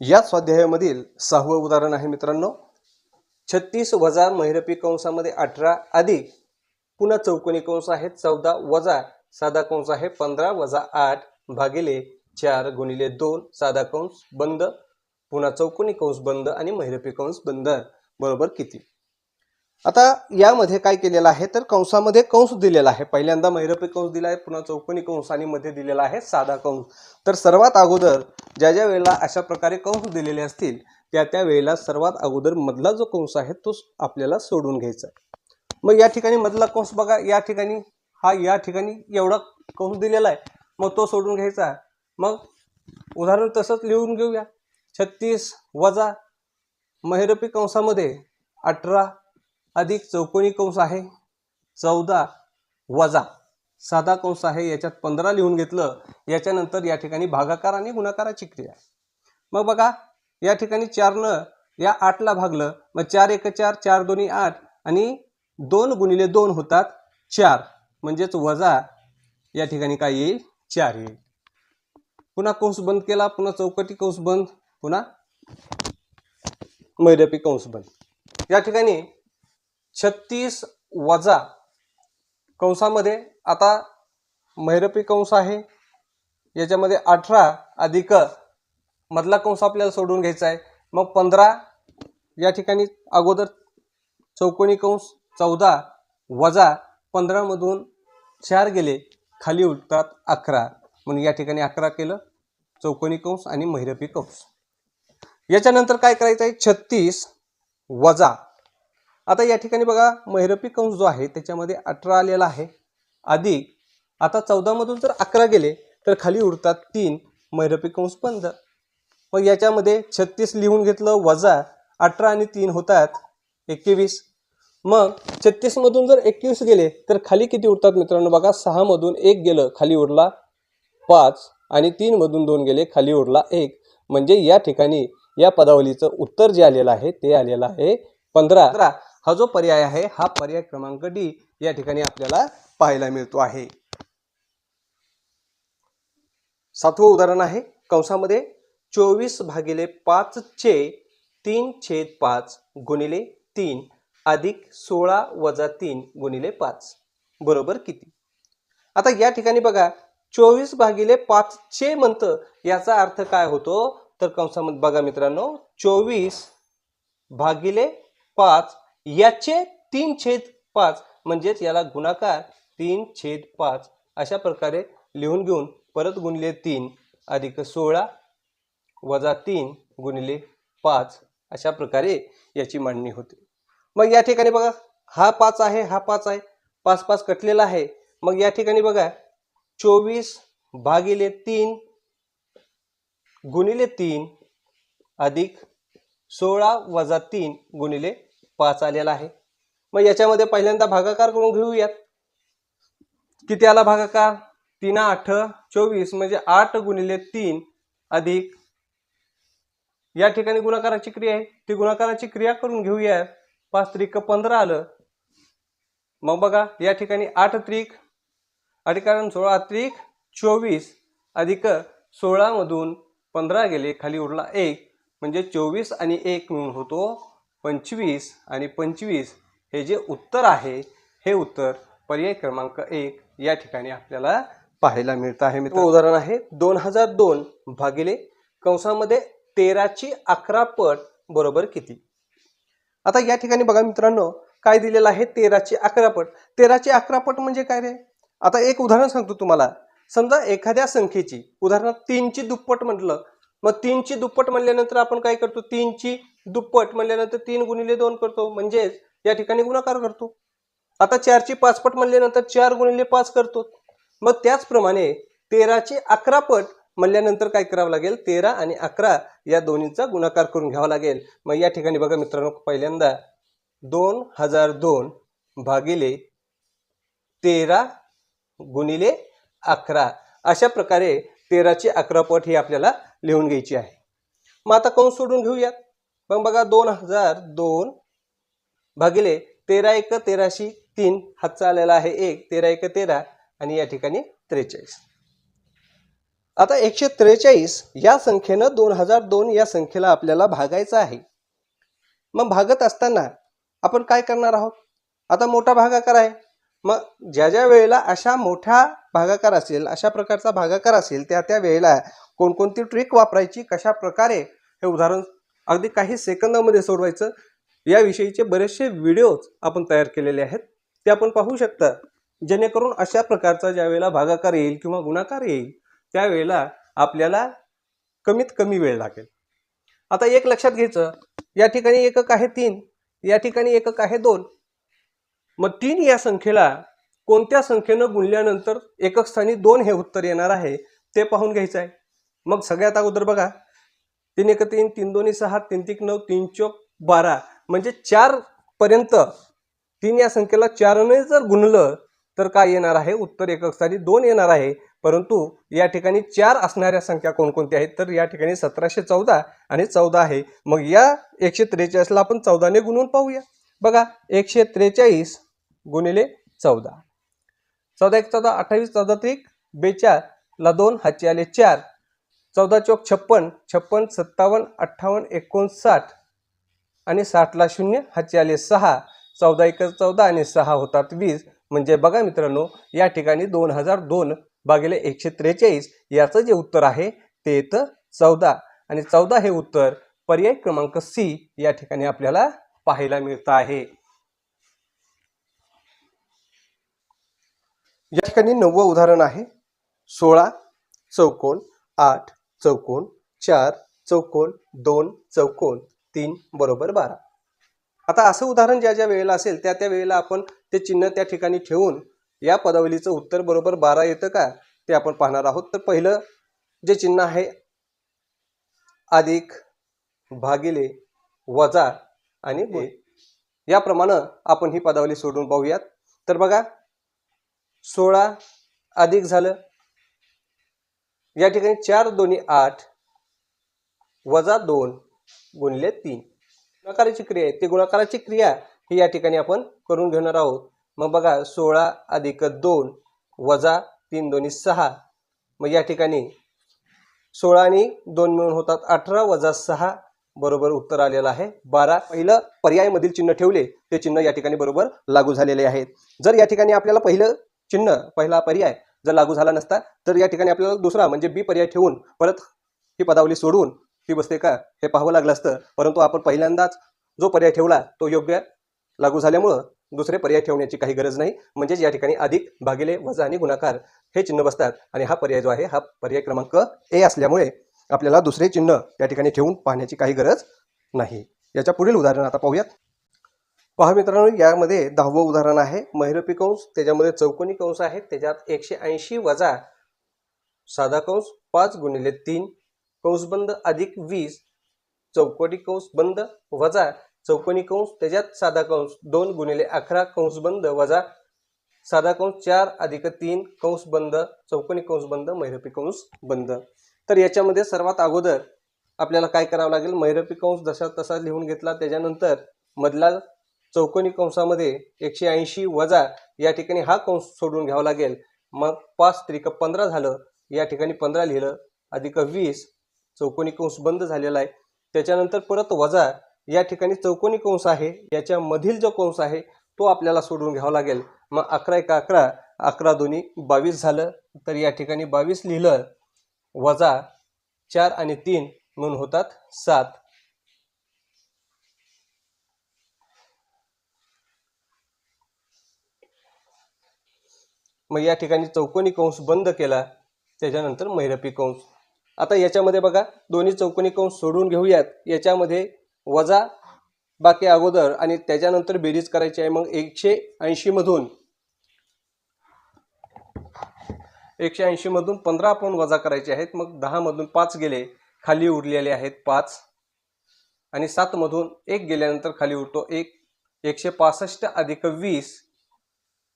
या स्वाध्यायामधील सहावं उदाहरण आहे मित्रांनो. छत्तीस वजा महिरपी कंसामध्ये अठरा अधिक पुन्हा चौकोनी कंस आहे चौदा वजा साधा कंस आहे पंधरा वजा आठ भागिले चार गुणिले दोन साधा कंस बंद. पुन्हा चौकोनी कंस बंद आणि महिरपी कंस बंद. बरोबर किती? आता यामध्ये काय केलेलं आहे? तर कंसामध्ये कंस दिलेला आहे. पहिल्यांदा महिरपी कंस दिला आहे पुन्हा चौकोनी कंस आणि मध्ये दिलेला आहे साधा कंस. तर सर्वात अगोदर ज्या ज्या वेळेला अशा प्रकारे कंस दिलेले असतील त्या त्या वेळेला सर्वात अगोदर मधला जो कंस आहे तो आपल्याला सोडून घ्यायचा आहे. मग या ठिकाणी मधला कंस बघा या ठिकाणी हा या ठिकाणी एवढा कंस दिलेला आहे मग तो सोडून घ्यायचा मग उदाहरण तसंच लिहून घेऊया. छत्तीस वजा महिरपी कंसामध्ये अठरा अधिक चौकोनी कंस आहे. चौदा वजा साधा कंस आहे. याच्यात पंधरा लिहून घेतलं. याच्यानंतर या ठिकाणी भागाकार आणि गुणाकाराची क्रिया मग बघा या ठिकाणी चारनं या आठला भागलं. मग चार एक चार चार दोन्ही आठ आणि दोन गुणिले दोन होतात चार. म्हणजेच वजा या ठिकाणी काय येईल? चार येईल. पुन्हा कंस बंद केला. पुन्हा चौकटी कंस बंद. पुन्हा मैरपी कंस बंद. या ठिकाणी छत्तीस वजा कंसामध्ये आता मैरपी कंस आहे. याच्यामध्ये अठरा अधिक मधला कंस आपल्याला सोडून घ्यायचा आहे. मग पंधरा या ठिकाणी अगोदर चौकोनी कंस चौदा वजा पंधरामधून चार गेले खाली उठतात अकरा. म्हणून या ठिकाणी अकरा केलं चौकोनी कंस आणि महिरपी कंस. याच्यानंतर काय करायचं आहे? छत्तीस वजा आता या ठिकाणी बघा महिरपी कंस जो आहे त्याच्यामध्ये अठरा आलेला आहे. अधिक आता चौदामधून जर अकरा गेले तर खाली उरतात तीन महिरपी कंस बंद मग याच्यामध्ये छत्तीस लिहून घेतलं वजा अठरा आणि तीन होतात एकवीस. मग छत्तीसमधून जर एकवीस गेले तर खाली किती उरतात मित्रांनो? बघा सहामधून एक गेलं खाली उरला पाच आणि तीनमधून दोन गेले खाली उरला एक. म्हणजे या ठिकाणी या पदावलीचं उत्तर जे आलेलं आहे ते आलेलं आहे पंधरा. पंधरा. हा जो पर्याय आहे हा पर्याय क्रमांक डी या ठिकाणी आपल्याला पाहायला मिळतो आहे. सातवं उदाहरण आहे कंसामध्ये चोवीस भागिले पाच चे तीन छेद पाच गुणिले तीन अधिक सोळा वजा तीन गुणिले पाच. बरोबर किती? आता या ठिकाणी बघा चोवीस भागिले पाच चे म्हणतं याचा अर्थ काय होतो? तर कंसामध्ये बघा मित्रांनो चोवीस भागिले पाच याचे तीन छेद पाच म्हणजेच याला गुणाकार तीन छेद पाच अशा प्रकारे लिहून घेऊन परत गुणले तीन अधिक सोळा वजा तीन गुणिले पाच अशा प्रकारे याची मांडणी होते. मग या ठिकाणी बघा हा पाच आहे हा पाच आहे पाच पाच कटलेला आहे. मग या ठिकाणी बघा चोवीस भागिले तीन गुणिले तीन अधिक सोळा वजा तीन गुणिले पाच आलेला आहे. मग याच्यामध्ये पहिल्यांदा भागाकार करून घेऊयात. किती आला भागाकार? तीन आठ चोवीस म्हणजे आठ गुणिले तीन अधिक. या ठिकाणी गुणाकाराची क्रिया आहे. ती गुणाकाराची क्रिया करून घेऊया पाच त्रिक पंधरा आलं. मग बघा या ठिकाणी आठ त्रिक अधिकारण सोळा त्रिक चोवीस अधिक सोळामधून पंधरा गेले खाली उरला एक. म्हणजे चोवीस आणि एक मिळून होतो पंचवीस आणि पंचवीस हे जे उत्तर आहे हे उत्तर पर्याय क्रमांक एक या ठिकाणी आपल्याला पाहायला मिळतं आहे मित्र उदाहरण आहे दोन हजार दोन भागिले कंसामध्ये तेराची अकरा पट बरोबर किती? आता या ठिकाणी बघा मित्रांनो काय दिलेलं आहे? तेराची अकरा पट. तेराची अकरा पट म्हणजे काय रे? आता एक उदाहरण सांगतो तुम्हाला. समजा एखाद्या संख्येची उदाहरणार्थ तीनची दुप्पट म्हटलं मग तीनची दुप्पट म्हणल्यानंतर आपण काय करतो? तीनची दुप्पट म्हणल्यानंतर तीन गुणिले दोन करतो. म्हणजेच या ठिकाणी गुणाकार करतो. आता चारची पाचपट म्हणल्यानंतर चार गुणिले पाच करतो. मग त्याचप्रमाणे तेराची अकरा पट म्हणल्यानंतर काय करावं लागेल? तेरा आणि अकरा या दोन्हीचा गुणाकार करून घ्यावा लागेल. मग या ठिकाणी बघा मित्रांनो पहिल्यांदा दोन हजार दोन भागिले तेरा गुणिले अकरा. अशा प्रकारे तेराची अकरा पट ही आपल्याला लिहून घ्यायची आहे. मग आता कंस सोडून घेऊयात. मग बघा दोन हजार दोन भागिले तेरा एक तेराशी तीन हातचा आलेला आहे एक तेरा एक तेरा आणि या ठिकाणी त्रेचाळीस. आता एकशे त्रेचाळीस या संख्येनं दोन हजार दोन या संख्येला आपल्याला भागायचं आहे. मग भागत असताना आपण काय करणार आहोत? आता मोठा भागाकार आहे. मग ज्या ज्या वेळेला अशा मोठ्या भागाकार असेल अशा प्रकारचा भागाकार असेल त्या त्या वेळेला कोणकोणती ट्रिक वापरायची कशा प्रकारे हे उदाहरण अगदी काही सेकंदामध्ये सोडवायचं याविषयीचे बरेचसे व्हिडिओज आपण तयार केलेले आहेत. ते आपण पाहू शकता. जेणेकरून अशा प्रकारचा ज्या वेळेला भागाकार येईल किंवा गुणाकार येईल त्यावेळेला आपल्याला कमीत कमी वेळ लागेल. आता एक लक्षात घ्यायचं. या ठिकाणी एकक आहे तीन या ठिकाणी एकक आहे दोन. मग तीन या संख्येला कोणत्या संख्येनं गुणल्यानंतर एकक स्थानी दोन हे उत्तर येणार आहे ते पाहून घ्यायचं आहे. मग सगळ्यात अगोदर बघा. तीन एक तीन तीन दोन्ही सहा तीन तीन नऊ तीन चौक बारा. म्हणजे चार पर्यंत तीन या संख्येला चारने जर गुणलं तर काय येणार आहे? उत्तर एकक स्थानी दोन येणार आहे. परंतु या ठिकाणी चार असणाऱ्या संख्या कोणकोणत्या आहेत? तर या ठिकाणी सतराशे चौदा आणि चौदा आहे. मग या एकशे त्रेचाळीसला आपण चौदाने गुणून पाहूया. बघा एकशे त्रेचाळीस गुणिले चौदा. चौदा एक चौदा अठ्ठावीस चौदा त्रिक बेचाळला दोन हाचे आले चार. चौदा चौक छप्पन छप्पन सत्तावन्न अठ्ठावन्न एकोणसाठ आणि साठला शून्य हातचे आले सहा. चौदा एक चौदा आणि सहा होतात वीस. म्हणजे बघा मित्रांनो या ठिकाणी दोन हजार दोन भागिले एकशे त्रेचाळीस याचं जे उत्तर आहे ते येतं चौदा. आणि चौदा हे उत्तर पर्याय क्रमांक सी या ठिकाणी आपल्याला पाहायला मिळतं आहे. या ठिकाणी नववं उदाहरण आहे. सोळा चौकोन आठ. चौकोन चार चौकोन दोन चौकोन तीन बरोबर बारा. आता असं उदाहरण ज्या ज्या वेळेला असेल त्या त्या वेळेला आपण ते चिन्ह त्या ठिकाणी ठेवून या पदावलीचं उत्तर बरोबर बारा येतं का ते आपण पाहणार आहोत. तर पहिलं जे चिन्ह आहे अधिक भागिले वजा आणि गुण. याप्रमाणे आपण ही पदावली सोडून पाहूयात. तर बघा सोळा अधिक झालं या ठिकाणी चार दोन्ही आठ वजा दोन गुणिले तीन. गुणाकाराची क्रिया आहे. ती गुणाकाराची क्रिया ही या ठिकाणी आपण करून घेणार आहोत. मग बघा सोळा अधिक दोन वजा तीन दोन्ही सहा. मग या ठिकाणी सोळा आणि दोन मिळून होतात अठरा वजा सहा बरोबर उत्तर आलेलं आहे. बारा. पहिलं पर्यायमधील चिन्ह ठेवले ते चिन्ह या ठिकाणी बरोबर लागू झालेले आहेत. जर या ठिकाणी आपल्याला पहिलं चिन्ह पहिला पर्याय जर लागू झाला नसता तर या ठिकाणी आपल्याला दुसरा म्हणजे बी पर्याय ठेवून परत ही पदावली सोडून ती बसते का हे पाहावं लागलं असतं. परंतु आपण पहिल्यांदाच जो पर्याय ठेवला तो योग्य लागू झाल्यामुळं दुसरे पर्याय ठेवण्याची काही गरज नाही. म्हणजेच या ठिकाणी अधिक भागिले वजा आणि गुणाकार हे चिन्ह बसतात. आणि हा पर्याय जो आहे हा पर्याय क्रमांक ए असल्यामुळे आपल्याला दुसरे चिन्ह या ठिकाणी ठेवून पाहण्याची काही गरज नाही. याच्या पुढील उदाहरण आता पाहूयात. पहा मित्रांनो यामध्ये दहावं उदाहरण आहे. महिरपी कंस त्याच्यामध्ये चौकोनी कंस आहेत. त्याच्यात एकशे ऐंशी वजा साधा कंस पाच गुणिले तीन. कंस बंद अधिक वीस. चौकोनी कंस बंद वजा चौकोनी कंस त्याच्यात साधा कंस दोन गुणिले अकरा. कंस बंद वजा साधा कंस चार अधिक तीन. कंस बंद चौकोनी कंस बंद मैरपी कंस बंद तर याच्यामध्ये सर्वात अगोदर आपल्याला काय करावं लागेल? मैरपी कंस जसा तसा लिहून घेतला. त्याच्यानंतर मधला चौकोनी कंसामध्ये एकशे ऐंशी वजा या ठिकाणी हा कंस सोडून घ्यावा लागेल. मग पाच त्रिक पंधरा झालं या ठिकाणी पंधरा लिहिलं अधिक वीस चौकोनी कंस बंद झालेला आहे. त्याच्यानंतर परत वजा या ठिकाणी चौकोनी कंस आहे याच्या मधील जो कंस आहे तो आपल्याला सोडून घ्यावा लागेल. मग अकरा एक अकरा अकरा दोन्ही बावीस झालं तर या ठिकाणी बावीस लिहिलं वजा चार आणि तीन म्हणून होतात सात. मग या ठिकाणी चौकोनी कंस बंद केला. त्याच्यानंतर मैरपी कंस. आता याच्यामध्ये बघा दोन्ही चौकोनी कंस सोडून घेऊयात. याच्यामध्ये वजा बाकी अगोदर आणि त्याच्यानंतर बेरीज करायची आहे. मग एकशे ऐंशीमधून एकशे ऐंशीमधून पंधरा आपण वजा करायचे आहेत. मग दहा मधून पाच गेले खाली उरलेले आहेत पाच. आणि सात मधून एक गेल्यानंतर खाली उरतो एक. एकशे पासष्ट अधिक वीस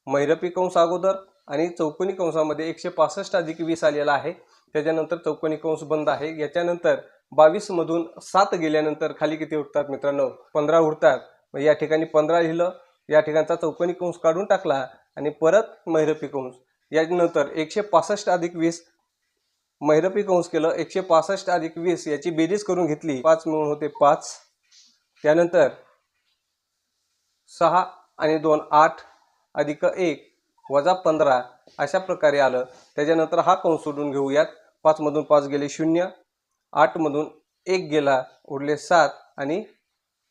मैरपी कंस अगोदर आणि चौकोनी कंसामध्ये एकशे पासष्ट अधिक वीस आलेला आहे. त्याच्यानंतर चौकोनी कंस बंद आहे. याच्यानंतर बावीस मधून सात गेल्यानंतर खाली किती उठतात मित्रांनो? पंधरा उरतात मग या ठिकाणी पंधरा लिहिलं. या ठिकाणचा चौकोनी कंस काढून टाकला आणि परत मैरपी कंस. यानंतर एकशे पासष्ट अधिक वीस महिरपी कंस केलं. एकशे पासष्ट अधिक वीस याची बेरीज करून घेतली. पाच मिळून होते पाच. त्यानंतर सहा आणि दोन आठ अधिक एक. वजा पंधरा अशा प्रकारे आलं. त्याच्यानंतर हा कंस सोडून घेऊयात पाचमधून पाच गेले शून्य. आठमधून एक गेला उरले सात आणि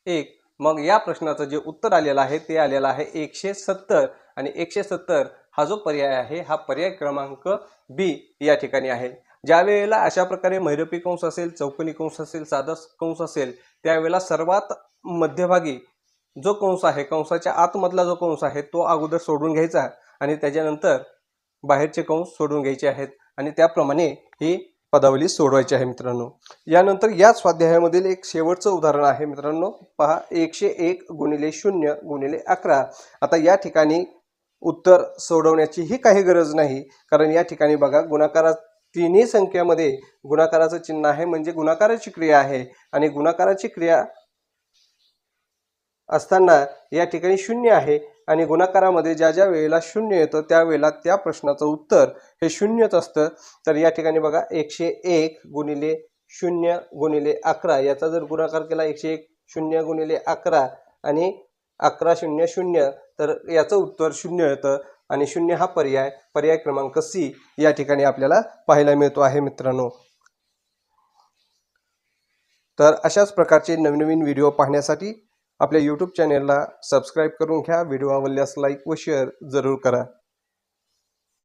एक. मग या प्रश्नाचं जे उत्तर आलेलं आहे ते आलेलं आहे एकशे सत्तर. आणि एकशे सत्तर हा जो पर्याय आहे हा पर्याय क्रमांक बी या ठिकाणी आहे. ज्या वेळेला अशा प्रकारे मैरपी कंस असेल चौकोनी कंस असेल साधा कंस असेल त्यावेळेला सर्वात मध्यभागी जो कंस आहे कंसाच्या आतमधला जो कंस आहे तो अगोदर सोडून घ्यायचा आणि त्याच्यानंतर बाहेरचे कंस सोडून घ्यायचे आहेत आणि त्याप्रमाणे ही पदावली सोडवायची आहे मित्रांनो. यानंतर या स्वाध्यायामधील एक शेवटचं उदाहरण आहे मित्रांनो. पहा एकशे एक गुणिले शून्य गुणिले अकरा. आता या ठिकाणी उत्तर सोडवण्याचीही काही गरज नाही कारण या ठिकाणी बघा गुणाकारा तिन्ही संख्यामध्ये गुणाकाराचं चिन्ह आहे म्हणजे गुणाकाराची क्रिया आहे आणि गुणाकाराची क्रिया असताना या ठिकाणी शून्य आहे. आणि गुणाकारामध्ये ज्या ज्या वेळेला शून्य येतं त्यावेळेला त्या प्रश्नाचं उत्तर हे शून्यच असतं. तर या ठिकाणी बघा एकशे एक गुणिले शून्य गुणिले अकरा. याचा जर गुणाकार केला एकशे एक शून्य गुणिले अकरा आणि अकरा शून्य शून्य तर याचं उत्तर शून्य येतं. आणि शून्य हा पर्याय पर्याय क्रमांक सी या ठिकाणी आपल्याला पाहायला मिळतो आहे मित्रांनो. तर अशाच प्रकारचे नवनवीन व्हिडिओ पाहण्यासाठी आपल्या यूट्यूब चॅनेलला सबस्क्राईब करून घ्या. व्हिडिओ आवडल्यास लाईक व शेअर जरूर करा.